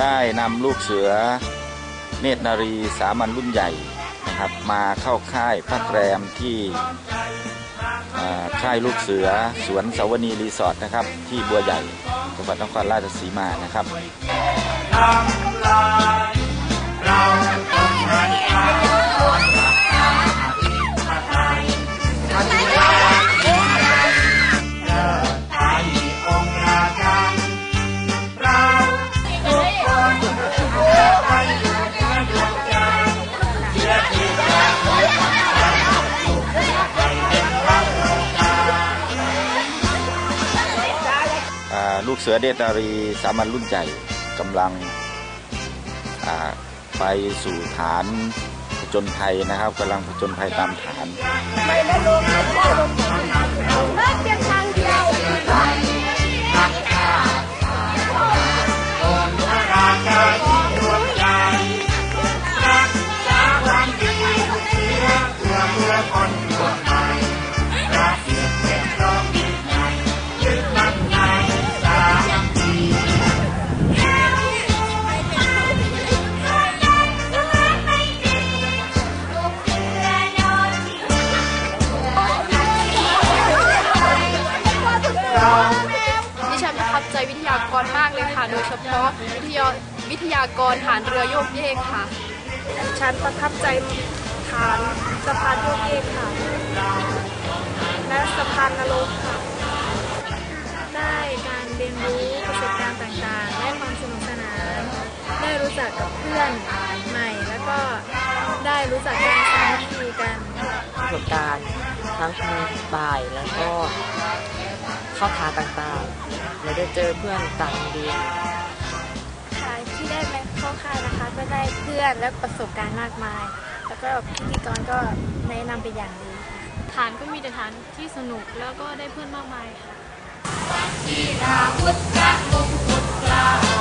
ได้นำลูกเสือเนตรนารีสามัญรุ่นใหญ่นะครับมาเข้าค่ายพักแรมที่ค่ายลูกเสือสวนสาวนีรีสอร์ทนะครับ ที่บัวใหญ่จังหวัดนครราชสีมานะครับ ลูกเสือเดชนารีสามัญรุ่นใหญ่กำลังไปสู่ฐานผจญภัยนะครับกำลังผจญภัยตามฐาน ดิฉันประทับใจวิทยากรมากเลยค่ะ โดยเฉพาะวิทยาวิทยากรฐานเรือโยกเยกค่ะ ฉันประทับใจฐานสะพานโยกเยกค่ะ และสะพานนรกค่ะ ได้การเรียนรู้ประสบการณ์ต่างๆ ได้ความสนุกสนาน ได้รู้จักกับเพื่อนใหม่ แล้วก็ได้รู้จักการสามัคคีกันประสบการณ์ทั้งทางบ่ายแล้วก็ เข้าทางต่างๆ แล้วได้เจอเพื่อนต่างโรงเรียนค่ะที่ได้มาเข้าค่ายนะคะ ก็ได้เพื่อนและประสบการณ์มากมาย แล้วก็พิธีกรก็แนะนำเป็นอย่างดีค่ะฐานก็มีแต่ฐานที่สนุกแล้วก็ได้เพื่อนมากมายค่ะลู